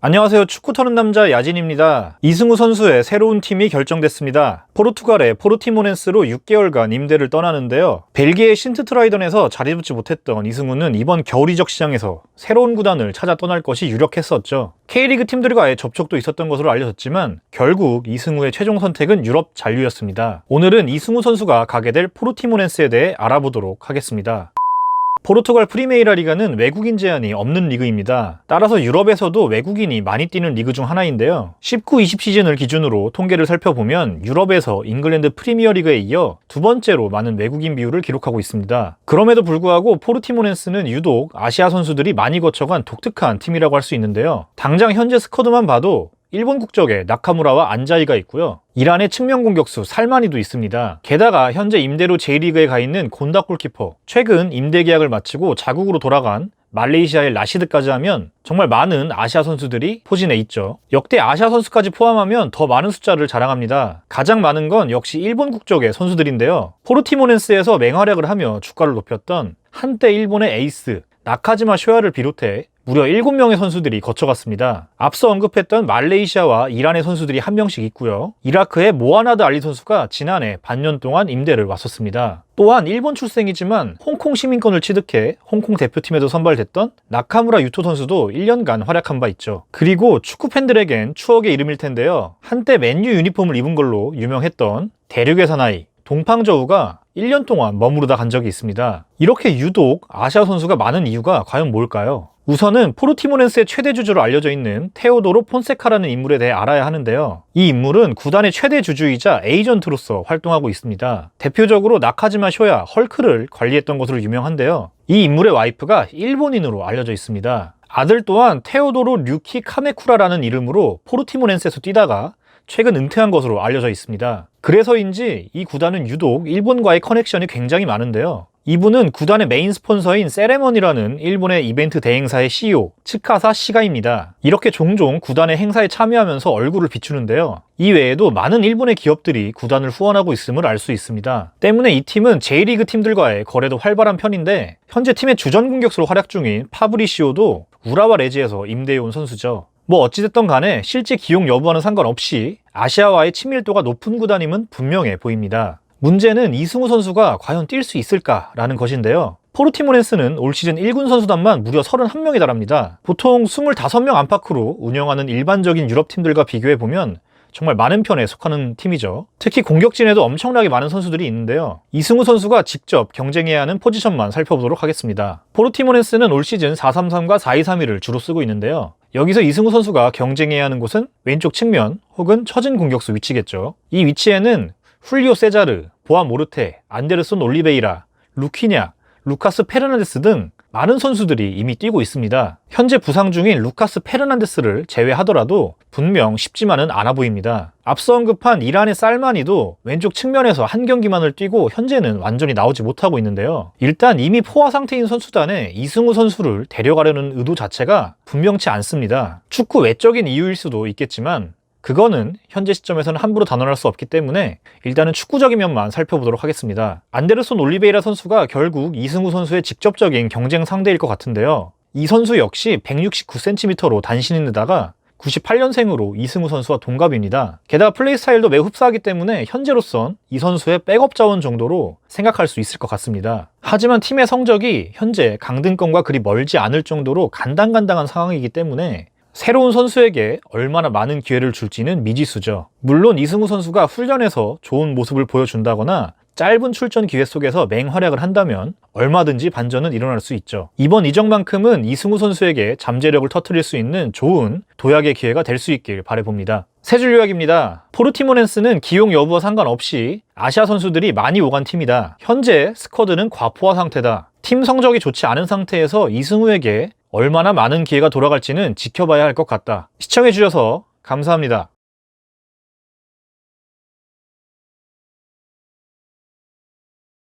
안녕하세요. 축구 터는 남자 야진입니다. 이승우 선수의 새로운 팀이 결정됐습니다. 포르투갈의 포르티모넨스로 6개월간 임대를 떠나는데요. 벨기에 신트트라이던에서 자리 잡지 못했던 이승우는 이번 겨울 이적 시장에서 새로운 구단을 찾아 떠날 것이 유력했었죠. K리그 팀들과의 접촉도 있었던 것으로 알려졌지만 결국 이승우의 최종 선택은 유럽 잔류였습니다. 오늘은 이승우 선수가 가게 될 포르티모넨스에 대해 알아보도록 하겠습니다. 포르투갈 프리메이라 리가는 외국인 제한이 없는 리그입니다. 따라서 유럽에서도 외국인이 많이 뛰는 리그 중 하나인데요. 19-20 시즌을 기준으로 통계를 살펴보면 유럽에서 잉글랜드 프리미어 리그에 이어 두 번째로 많은 외국인 비율을 기록하고 있습니다. 그럼에도 불구하고 포르티모넨스는 유독 아시아 선수들이 많이 거쳐간 독특한 팀이라고 할 수 있는데요. 당장 현재 스쿼드만 봐도 일본 국적의 나카무라와 안자이가 있고요. 이란의 측면 공격수 살마니도 있습니다. 게다가 현재 임대로 J리그에 가 있는 곤다 골키퍼, 최근 임대 계약을 마치고 자국으로 돌아간 말레이시아의 라시드까지 하면 정말 많은 아시아 선수들이 포진해 있죠. 역대 아시아 선수까지 포함하면 더 많은 숫자를 자랑합니다. 가장 많은 건 역시 일본 국적의 선수들인데요. 포르티모넨스에서 맹활약을 하며 주가를 높였던 한때 일본의 에이스 나카지마 쇼야를 비롯해 무려 7명의 선수들이 거쳐갔습니다. 앞서 언급했던 말레이시아와 이란의 선수들이 한 명씩 있고요. 이라크의 모하나드 알리 선수가 지난해 반년 동안 임대를 왔었습니다. 또한 일본 출생이지만 홍콩 시민권을 취득해 홍콩 대표팀에도 선발됐던 나카무라 유토 선수도 1년간 활약한 바 있죠. 그리고 축구 팬들에겐 추억의 이름일 텐데요. 한때 맨유 유니폼을 입은 걸로 유명했던 대륙의 사나이 동팡저우가 1년 동안 머무르다 간 적이 있습니다. 이렇게 유독 아시아 선수가 많은 이유가 과연 뭘까요? 우선은 포르티모넨스의 최대 주주로 알려져 있는 테오도로 폰세카라는 인물에 대해 알아야 하는데요. 이 인물은 구단의 최대 주주이자 에이전트로서 활동하고 있습니다. 대표적으로 나카지마 쇼야 헐크를 관리했던 것으로 유명한데요. 이 인물의 와이프가 일본인으로 알려져 있습니다. 아들 또한 테오도로 류키 카메쿠라라는 이름으로 포르티모넨스에서 뛰다가 최근 은퇴한 것으로 알려져 있습니다. 그래서인지 이 구단은 유독 일본과의 커넥션이 굉장히 많은데요. 이분은 구단의 메인 스폰서인 세레머니라는 일본의 이벤트 대행사의 CEO 츠카사 시가입니다. 이렇게 종종 구단의 행사에 참여하면서 얼굴을 비추는데요. 이 외에도 많은 일본의 기업들이 구단을 후원하고 있음을 알 수 있습니다. 때문에 이 팀은 J리그 팀들과의 거래도 활발한 편인데 현재 팀의 주전 공격수로 활약 중인 파브리시오도 우라와 레지에서 임대해 온 선수죠. 뭐 어찌됐던 간에 실제 기용 여부와는 상관없이 아시아와의 친밀도가 높은 구단임은 분명해 보입니다. 문제는 이승우 선수가 과연 뛸 수 있을까라는 것인데요. 포르티모넨스는 올 시즌 1군 선수단만 무려 31명에 달합니다. 보통 25명 안팎으로 운영하는 일반적인 유럽 팀들과 비교해 보면 정말 많은 편에 속하는 팀이죠. 특히 공격진에도 엄청나게 많은 선수들이 있는데요. 이승우 선수가 직접 경쟁해야 하는 포지션만 살펴보도록 하겠습니다. 포르티모넨스는 올 시즌 433과 4231을 주로 쓰고 있는데요. 여기서 이승우 선수가 경쟁해야 하는 곳은 왼쪽 측면 혹은 처진 공격수 위치겠죠. 이 위치에는 훌리오 세자르, 보아 모르테, 안데르손 올리베이라, 루키냐, 루카스 페르난데스 등 많은 선수들이 이미 뛰고 있습니다. 현재 부상 중인 루카스 페르난데스를 제외하더라도 분명 쉽지만은 않아 보입니다. 앞서 언급한 이란의 쌀마니도 왼쪽 측면에서 한 경기만을 뛰고 현재는 완전히 나오지 못하고 있는데요. 일단 이미 포화 상태인 선수단에 이승우 선수를 데려가려는 의도 자체가 분명치 않습니다. 축구 외적인 이유일 수도 있겠지만 그거는 현재 시점에서는 함부로 단언할 수 없기 때문에 일단은 축구적인 면만 살펴보도록 하겠습니다. 안데르손 올리베이라 선수가 결국 이승우 선수의 직접적인 경쟁 상대일 것 같은데요. 이 선수 역시 169cm로 단신인데다가 98년생으로 이승우 선수와 동갑입니다. 게다가 플레이 스타일도 매우 흡사하기 때문에 현재로선 이 선수의 백업 자원 정도로 생각할 수 있을 것 같습니다. 하지만 팀의 성적이 현재 강등권과 그리 멀지 않을 정도로 간당간당한 상황이기 때문에 새로운 선수에게 얼마나 많은 기회를 줄지는 미지수죠. 물론 이승우 선수가 훈련에서 좋은 모습을 보여준다거나 짧은 출전 기회 속에서 맹활약을 한다면 얼마든지 반전은 일어날 수 있죠. 이번 이적만큼은 이승우 선수에게 잠재력을 터뜨릴 수 있는 좋은 도약의 기회가 될 수 있길 바라봅니다. 세 줄 요약입니다. 포르티모넨스는 기용 여부와 상관없이 아시아 선수들이 많이 오간 팀이다. 현재 스쿼드는 과포화 상태다. 팀 성적이 좋지 않은 상태에서 이승우에게 얼마나 많은 기회가 돌아갈지는 지켜봐야 할 것 같다. 시청해주셔서 감사합니다.